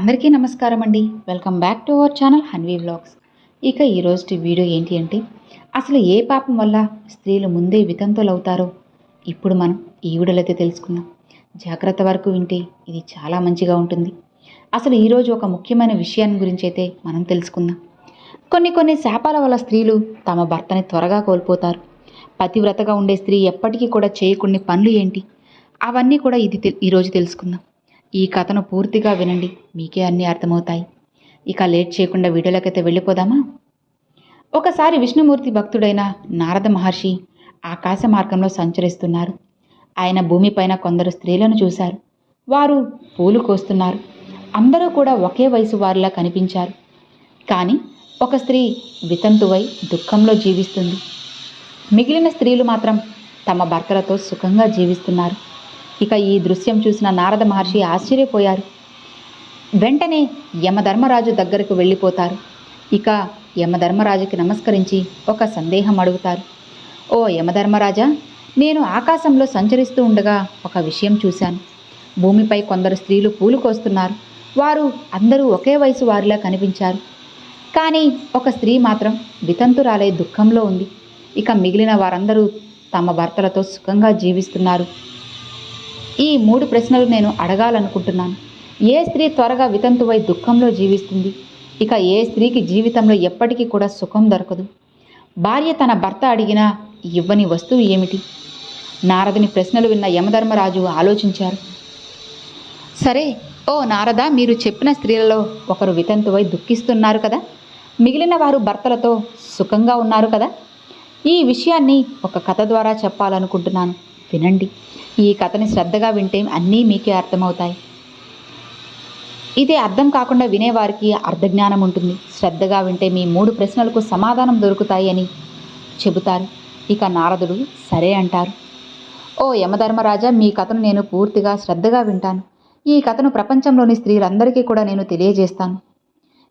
అందరికీ నమస్కారం అండి. Welcome back to our channel Hanvi vlogs. ఇక ఈరోజు వీడియో ఏంటి అంటే అసలు ఏ పాపం వల్ల స్త్రీలు ముందే వితంతులు అవుతారో ఇప్పుడు మనం ఈ వీడియోలో అయితే తెలుసుకుందాం. జాగ్రత్త వరకు వింటే ఇది చాలా మంచిగా ఉంటుంది. అసలు ఈరోజు ఒక ముఖ్యమైన విషయాన్ని గురించి అయితే మనం తెలుసుకుందాం. కొన్ని కొన్ని శాపాల వల్ల స్త్రీలు తమ భర్తని త్వరగా కోల్పోతారు. పతివ్రతగా ఉండే స్త్రీ ఎప్పటికీ కూడా చేయకుండా పనులు ఏంటి? అవన్నీ కూడా ఇది తె- ఈరోజు తెలుసుకుందాం. ఈ కథను పూర్తిగా వినండి. మీకే అన్నీ అర్థమవుతాయి. ఇక లేట్ చేయకుండా వీడియోలకైతే వెళ్ళిపోదామా? ఒకసారి విష్ణుమూర్తి భక్తుడైన నారద మహర్షి ఆకాశ మార్గంలో సంచరిస్తున్నారు. ఆయన భూమిపైన కొందరు స్త్రీలను చూశారు. వారు పూలు కోస్తున్నారు. అందరూ కూడా ఒకే వయసు వారిలా కనిపించారు. కానీ ఒక స్త్రీ వితంతువై దుఃఖంలో జీవిస్తుంది. మిగిలిన స్త్రీలు మాత్రం తమ భర్తలతో సుఖంగా జీవిస్తున్నారు. ఇక ఈ దృశ్యం చూసిన నారద మహర్షి ఆశ్చర్యపోయారు. వెంటనే యమధర్మరాజు దగ్గరకు వెళ్ళిపోతారు. ఇక యమధర్మరాజుకి నమస్కరించి ఒక సందేహం అడుగుతారు. ఓ యమధర్మరాజా నేను ఆకాశంలో సంచరిస్తూ ఉండగా ఒక విషయం చూశాను. భూమిపై కొందరు స్త్రీలు పూలు కోస్తున్నారు. వారు అందరూ ఒకే వయసు వారిలా కనిపించారు. కానీ ఒక స్త్రీ మాత్రం వితంతురాలై దుఃఖంలో ఉంది. ఇక మిగిలిన వారందరూ తమ భర్తలతో సుఖంగా జీవిస్తున్నారు. ఈ మూడు ప్రశ్నలు నేను అడగాలనుకుంటున్నాను. ఏ స్త్రీ త్వరగా వితంతువై దుఃఖంలో జీవిస్తుంది? ఇక ఏ స్త్రీకి జీవితంలో ఎప్పటికీ కూడా సుఖం దొరకదు. భార్య తన భర్త అడిగినా ఇవ్వని వస్తువు ఏమిటి? నారదుని ప్రశ్నలు విన్న యమధర్మరాజు ఆలోచించారు. సరే ఓ నారద మీరు చెప్పిన స్త్రీలలో ఒకరు వితంతువై దుఃఖిస్తున్నారు కదా? మిగిలిన వారు భర్తలతో సుఖంగా ఉన్నారు కదా? ఈ విషయాన్ని ఒక కథ ద్వారా చెప్పాలనుకుంటున్నాను. వినండి. ఈ కథని శ్రద్ధగా వింటే అన్నీ మీకే అర్థమవుతాయి. ఇది అర్థం కాకుండా వినేవారికి అర్థజ్ఞానం ఉంటుంది. శ్రద్ధగా వింటే మీ మూడు ప్రశ్నలకు సమాధానం దొరుకుతాయి అని చెబుతారు. ఇక నారదుడు సరే అంటారు. ఓ యమధర్మరాజా మీ కథను నేను పూర్తిగా శ్రద్ధగా వింటాను. ఈ కథను ప్రపంచంలోని స్త్రీలందరికీ కూడా నేను తెలియజేస్తాను.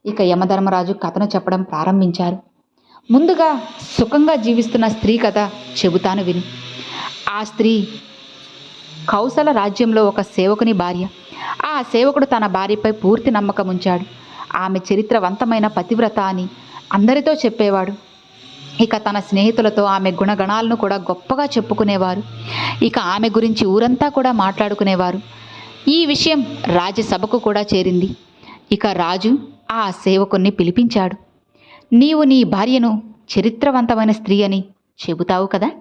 ఇక యమధర్మరాజు కథను చెప్పడం ప్రారంభించారు. ముందుగా సుఖంగా జీవిస్తున్న స్త్రీ కథ చెబుతాను విను. ఆ స్త్రీ కౌశల రాజ్యంలో ఒక సేవకుని భార్య. ఆ సేవకుడు తన భార్యపై పూర్తి నమ్మకం ఉంచాడు. ఆమె చరిత్రవంతమైన పతివ్రత అని అందరితో చెప్పేవాడు. ఇక తన స్నేహితులతో ఆమె గుణగణాలను కూడా గొప్పగా చెప్పుకునేవారు. ఇక ఆమె గురించి ఊరంతా కూడా మాట్లాడుకునేవారు. ఈ విషయం రాజ్యసభకు కూడా చేరింది. ఇక రాజు ఆ సేవకుణ్ణి పిలిపించాడు. నీవు నీ భార్యను చరిత్రవంతమైన స్త్రీ అని చెబుతావు కదా?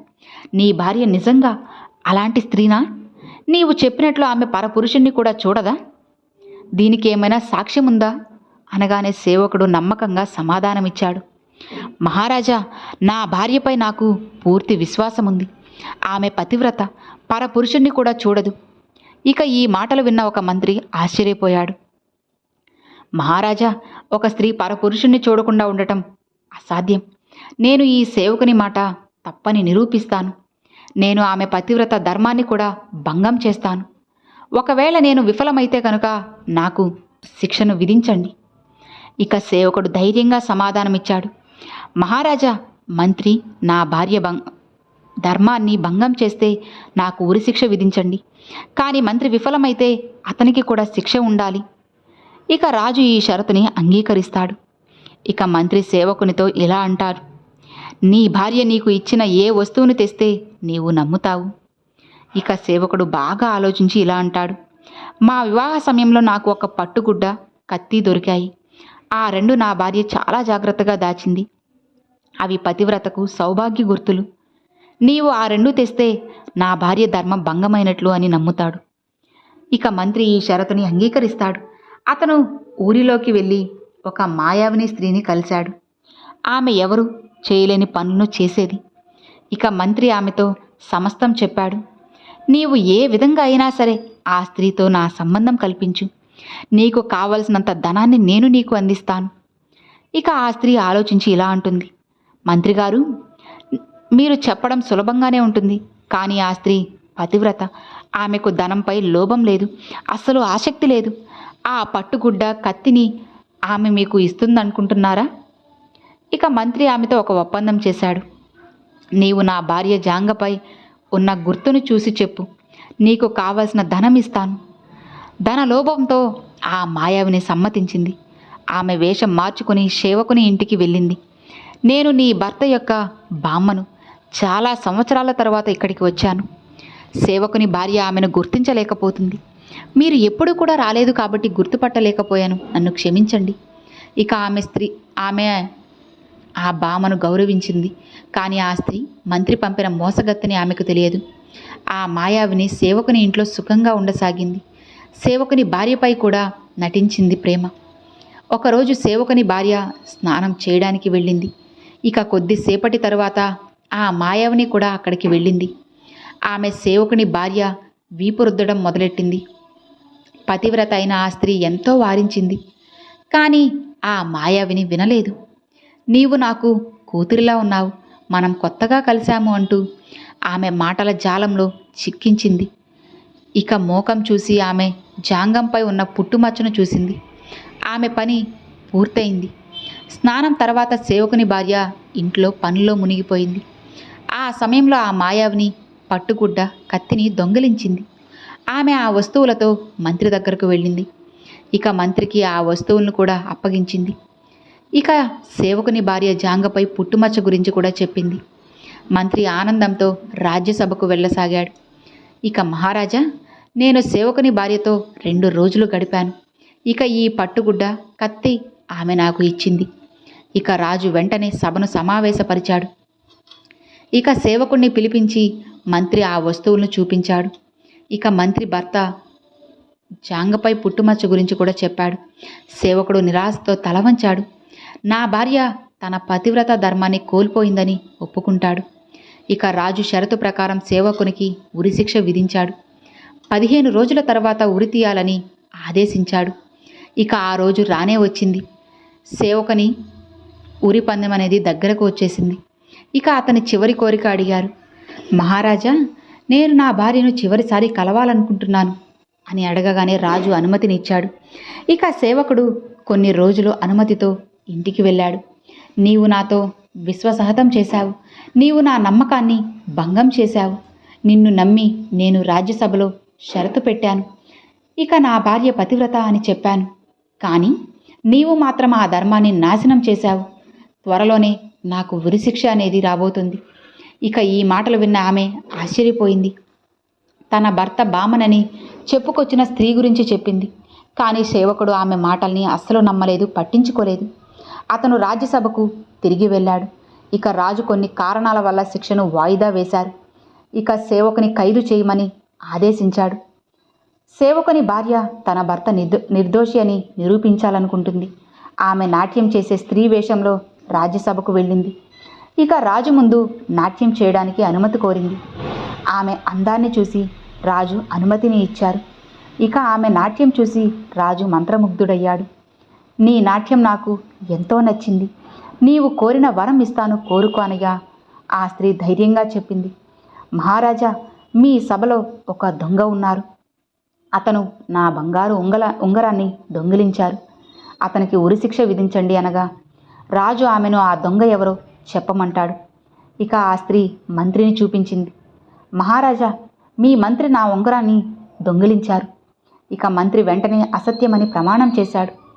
నీ భార్య నిజంగా అలాంటి స్త్రీనా? నీవు చెప్పినట్లు ఆమె పరపురుషుణ్ణి కూడా చూడదా? దీనికి ఏమైనా సాక్ష్యం ఉందా అనగానే సేవకుడు నమ్మకంగా సమాధానమిచ్చాడు. మహారాజా నా భార్యపై నాకు పూర్తి విశ్వాసం ఉంది ఆమె పతివ్రత పరపురుషుణ్ణి కూడా చూడదు. ఇక ఈ మాటలు విన్న ఒక మంత్రి ఆశ్చర్యపోయాడు. మహారాజా ఒక స్త్రీ పరపురుషుణ్ణి చూడకుండా ఉండటం అసాధ్యం. నేను ఈ సేవకుని మాట తప్పని నిరూపిస్తాను. నేను ఆమె పతివ్రత ధర్మాన్ని కూడా భంగం చేస్తాను. ఒకవేళ నేను విఫలమైతే కనుక నాకు శిక్షను విధించండి. ఇక సేవకుడు ధైర్యంగా సమాధానమిచ్చాడు. మహారాజా మంత్రి నా భార్య భంగ ధర్మాన్ని భంగం చేస్తే నాకు ఉరిశిక్ష విధించండి. కానీ మంత్రి విఫలమైతే అతనికి కూడా శిక్ష ఉండాలి. ఇక రాజు ఈ షరతుని అంగీకరిస్తాడు. ఇక మంత్రి సేవకునితో ఇలా అంటారు. నీ భార్య నీకు ఇచ్చిన ఏ వస్తువును తెస్తే నీవు నమ్ముతావు. ఇక సేవకుడు బాగా ఆలోచించి ఇలా అంటాడు. మా వివాహ సమయంలో నాకు ఒక పట్టుగుడ్డ కత్తి దొరికాయి. ఆ రెండు నా భార్య చాలా జాగ్రత్తగా దాచింది. అవి పతివ్రతకు సౌభాగ్య గుర్తులు. నీవు ఆ రెండు తెస్తే నా భార్య ధర్మం భంగమైనట్లు అని నమ్ముతాడు. ఇక మంత్రి ఈ షరతుని అంగీకరిస్తాడు. అతను ఊరిలోకి వెళ్ళి ఒక మాయావిని స్త్రీని కలిశాడు. ఆమె ఎవరు? చేయలేని పనులను చేసేది. ఇక మంత్రి ఆమెతో సమస్తం చెప్పాడు. నీవు ఏ విధంగా అయినా సరే ఆ స్త్రీతో నా సంబంధం కల్పించు. నీకు కావలసినంత ధనాన్ని నేను నీకు అందిస్తాను. ఇక ఆ స్త్రీ ఆలోచించి ఇలా అంటుంది. మంత్రిగారు మీరు చెప్పడం సులభంగానే ఉంటుంది కానీ ఆ స్త్రీ పతివ్రత. ఆమెకు ధనంపై లోభం లేదు అస్సలు ఆసక్తి లేదు. ఆ పట్టుగుడ్డ కత్తిని ఆమె మీకు ఇస్తుందనుకుంటున్నారా? ఇక మంత్రి ఆమెతో ఒక ఒప్పందం చేశాడు. నీవు నా భార్య జాంగపై ఉన్న గుర్తును చూసి చెప్పు. నీకు కావలసిన ధనం ఇస్తాను. ధన లోపంతో ఆ మాయావిని సమ్మతించింది. ఆమె వేషం మార్చుకుని సేవకుని ఇంటికి వెళ్ళింది. నేను నీ భర్త యొక్క బామ్మను చాలా సంవత్సరాల తర్వాత ఇక్కడికి వచ్చాను. సేవకుని భార్య ఆమెను గుర్తించలేకపోతుంది. మీరు ఎప్పుడు కూడా రాలేదు కాబట్టి గుర్తుపట్టలేకపోయాను. నన్ను క్షమించండి. ఇక ఆమె స్త్రీ ఆమె ఆ భామను గౌరవించింది. కానీ ఆ స్త్రీ మంత్రి పంపిన మోసగత్తని ఆమెకు తెలియదు. ఆ మాయావిని సేవకుని ఇంట్లో సుఖంగా ఉండసాగింది. సేవకుని భార్యపై కూడా నటించింది ప్రేమ. ఒకరోజు సేవకుని భార్య స్నానం చేయడానికి వెళ్ళింది. ఇక కొద్దిసేపటి తరువాత ఆ మాయావిని కూడా అక్కడికి వెళ్ళింది. ఆమె సేవకుని భార్య వీపు రుద్దడం మొదలెట్టింది. పతివ్రత అయిన ఆ స్త్రీ ఎంతో వారించింది. కానీ ఆ మాయావిని వినలేదు. నీవు నాకు కూతురిలా ఉన్నావు. మనం కొత్తగా కలిశాము అంటూ ఆమె మాటల జాలంలో చిక్కించింది. ఇక మోకం చూసి ఆమె జాంగంపై ఉన్న పుట్టుమచ్చను చూసింది. ఆమె పని పూర్తయింది. స్నానం తర్వాత సేవకుని భార్య ఇంట్లో పనిలో మునిగిపోయింది. ఆ సమయంలో ఆ మాయావిని పట్టుగుడ్డ కత్తిని దొంగిలించింది. ఆమె ఆ వస్తువులతో మంత్రి దగ్గరకు వెళ్ళింది. ఇక మంత్రికి ఆ వస్తువులను కూడా అప్పగించింది. ఇక సేవకుని భార్య జాంగపై పుట్టుమచ్చ గురించి కూడా చెప్పింది. మంత్రి ఆనందంతో రాజ్యసభకు వెళ్ళసాగాడు. ఇక మహారాజా నేను సేవకుని భార్యతో రెండు రోజులు గడిపాను. ఇక ఈ పట్టుగుడ్డ కత్తి ఆమె నాకు ఇచ్చింది. ఇక రాజు వెంటనే సభను సమావేశపరిచాడు. ఇక సేవకుణ్ణి పిలిపించి మంత్రి ఆ వస్తువులను చూపించాడు. ఇక మంత్రి భర్త జాంగపై పుట్టుమచ్చ గురించి కూడా చెప్పాడు. సేవకుడు నిరాశతో తల వంచాడు నా భార్య తన పతివ్రత ధర్మాన్ని కోల్పోయిందని ఒప్పుకుంటాడు. ఇక రాజు షరతు ప్రకారం సేవకునికి ఉరిశిక్ష విధించాడు. పదిహేను రోజుల తర్వాత ఉరి తీయాలని ఆదేశించాడు. ఇక ఆ రోజు రానే వచ్చింది. సేవకుని ఉరి పందెం అనేది దగ్గరకు వచ్చేసింది. ఇక అతని చివరి కోరిక అడిగారు. మహారాజా నేను నా భార్యను చివరిసారి కలవాలనుకుంటున్నాను అని అడగగానే రాజు అనుమతినిచ్చాడు. ఇక సేవకుడు కొన్ని రోజులు అనుమతితో ఇంటికి వెళ్ళాడు. నీవు నాతో విశ్వసహతం చేశావు. నీవు నా నమ్మకాన్ని భంగం చేశావు. నిన్ను నమ్మి నేను రాజ్యసభలో షరతు పెట్టాను. ఇక నా భార్య పతివ్రత అని చెప్పాను. కానీ నీవు మాత్రం ఆ ధర్మాన్ని నాశనం చేశావు. త్వరలోనే నాకు ఉరిశిక్ష అనేది రాబోతుంది. ఇక ఈ మాటలు విన్న ఆమె ఆశ్చర్యపోయింది. తన భర్త బామనని చెప్పుకొచ్చిన స్త్రీ గురించి చెప్పింది. కానీ సేవకుడు ఆమె మాటల్ని అస్సలు నమ్మలేదు పట్టించుకోలేదు. అతను రాజ్యసభకు తిరిగి వెళ్ళాడు. ఇక రాజు కొన్ని కారణాల వల్ల శిక్షను వాయిదా వేశారు. ఇక సేవకుని ఖైదు చేయమని ఆదేశించాడు. సేవకుని భార్య తన భర్త నిర్దో నిర్దోషి అని నిరూపించాలనుకుంటుంది. ఆమె నాట్యం చేసే స్త్రీ వేషంలో రాజ్యసభకు వెళ్ళింది. ఇక రాజు ముందు నాట్యం చేయడానికి అనుమతి కోరింది. ఆమె అందాన్ని చూసి రాజు అనుమతిని ఇచ్చారు. ఇక ఆమె నాట్యం చూసి రాజు మంత్రముగ్ధుడయ్యాడు. నీ నాట్యం నాకు ఎంతో నచ్చింది. నీవు కోరిన వరం ఇస్తాను కోరుకో అనగా ఆ స్త్రీ ధైర్యంగా చెప్పింది. మహారాజా మీ సభలో ఒక దొంగ ఉన్నారు. అతను నా బంగారు ఉంగల ఉంగరాన్ని దొంగిలించారు. అతనికి ఉరిశిక్ష విధించండి అనగా రాజు ఆమెను ఆ దొంగ ఎవరో చెప్పమంటాడు. ఇక ఆ స్త్రీ మంత్రిని చూపించింది. మహారాజా మీ మంత్రి నా ఉంగరాన్ని దొంగిలించారు. ఇక మంత్రి వెంటనే అసత్యమని ప్రమాణం చేశాడు.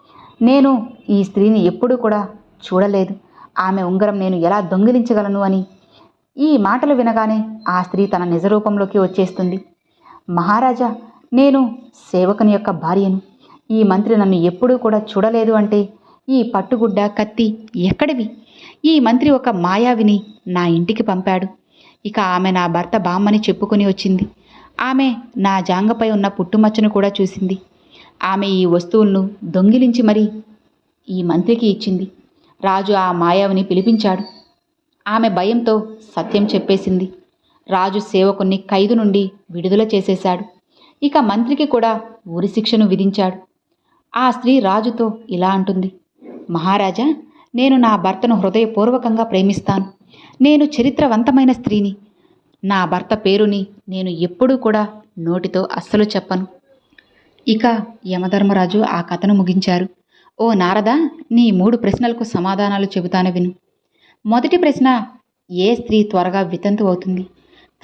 నేను ఈ స్త్రీని ఎప్పుడూ కూడా చూడలేదు. ఆమె ఉంగరం నేను ఎలా దొంగిలించగలను అని. ఈ మాటలు వినగానే ఆ స్త్రీ తన నిజరూపంలోకి వచ్చేస్తుంది. మహారాజా నేను సేవకుని యొక్క భార్యను. ఈ మంత్రి నన్ను ఎప్పుడూ కూడా చూడలేదు అంటే ఈ పట్టుగుడ్డ కత్తి ఎక్కడివి? ఈ మంత్రి ఒక మాయావిని నా ఇంటికి పంపాడు. ఇక ఆమె నా భర్త బామ్మని చెప్పుకొని వచ్చింది. ఆమె నా జాంగపై ఉన్న పుట్టుమచ్చను కూడా చూసింది. ఆమె ఈ వస్తువులను దొంగిలించి మరీ ఈ మంత్రికి ఇచ్చింది. రాజు ఆ మాయావిని పిలిపించాడు. ఆమె భయంతో సత్యం చెప్పేసింది. రాజు సేవకుని ఖైదు నుండి విడుదల చేసేశాడు. ఇక మంత్రికి కూడా ఉరిశిక్షను విధించాడు. ఆ స్త్రీ రాజుతో ఇలా అంటుంది. మహారాజా నేను నా భర్తను హృదయపూర్వకంగా ప్రేమిస్తాను. నేను చరిత్రవంతమైన స్త్రీని. నా భర్త పేరుని నేను ఎప్పుడూ కూడా నోటితో అస్సలు చెప్పను. ఇక యమధర్మరాజు ఆ కథను ముగించారు. ఓ నారద నీ మూడు ప్రశ్నలకు సమాధానాలు చెబుతాను విను. మొదటి ప్రశ్న ఏ స్త్రీ త్వరగా వితంతు అవుతుంది?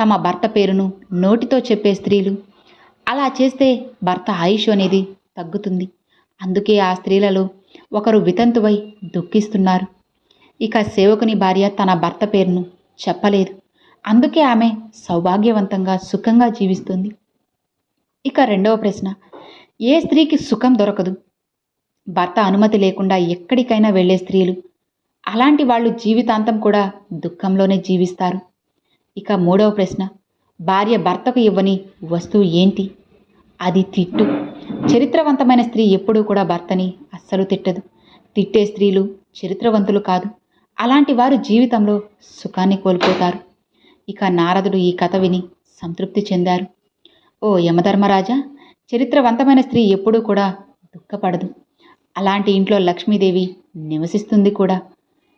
తమ భర్త పేరును నోటితో చెప్పే స్త్రీలు. అలా చేస్తే భర్త ఆయుష్ అనేది తగ్గుతుంది. అందుకే ఆ స్త్రీలలో ఒకరు వితంతువై దుఃఖిస్తున్నారు. ఇక సేవకుని భార్య తన భర్త పేరును చెప్పలేదు. అందుకే ఆమె సౌభాగ్యవంతంగా సుఖంగా జీవిస్తుంది. ఇక రెండవ ప్రశ్న ఏ స్త్రీకి సుఖం దొరకదు? భర్త అనుమతి లేకుండా ఎక్కడికైనా వెళ్ళే స్త్రీలు. అలాంటి వాళ్ళు జీవితాంతం కూడా దుఃఖంలోనే జీవిస్తారు. ఇక మూడవ ప్రశ్న. భార్య భర్తకు ఇవ్వని వస్తువు ఏంటి? అది తిట్టు. చరిత్రవంతమైన స్త్రీ ఎప్పుడూ కూడా భర్తని అస్సలు తిట్టదు. తిట్టే స్త్రీలు చరిత్రవంతులు కాదు. అలాంటి వారు జీవితంలో సుఖాన్ని కోల్పోతారు. ఇక నారదుడు ఈ కథ విని సంతృప్తి చెందారు. ఓ యమధర్మరాజా చరిత్రవంతమైన స్త్రీ ఎప్పుడూ కూడా దుఃఖపడదు. అలాంటి ఇంట్లో లక్ష్మీదేవి నివసిస్తుంది కూడా.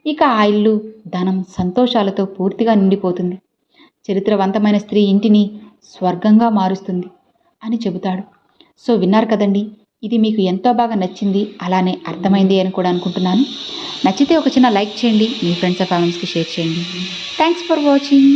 ఇక ఆ ఇల్లు ధనం సంతోషాలతో పూర్తిగా నిండిపోతుంది. చరిత్రవంతమైన స్త్రీ ఇంటిని స్వర్గంగా మారుస్తుంది అని చెబుతాడు. సో విన్నారు కదండి ఇది మీకు ఎంతో బాగా నచ్చింది అలానే అర్థమైంది అని కూడా అనుకుంటున్నాను. నచ్చితే ఒక చిన్న లైక్ చేయండి మీ ఫ్రెండ్స్ అండ్ ఫ్యామిలీస్కి షేర్ చేయండి. Thanks for watching.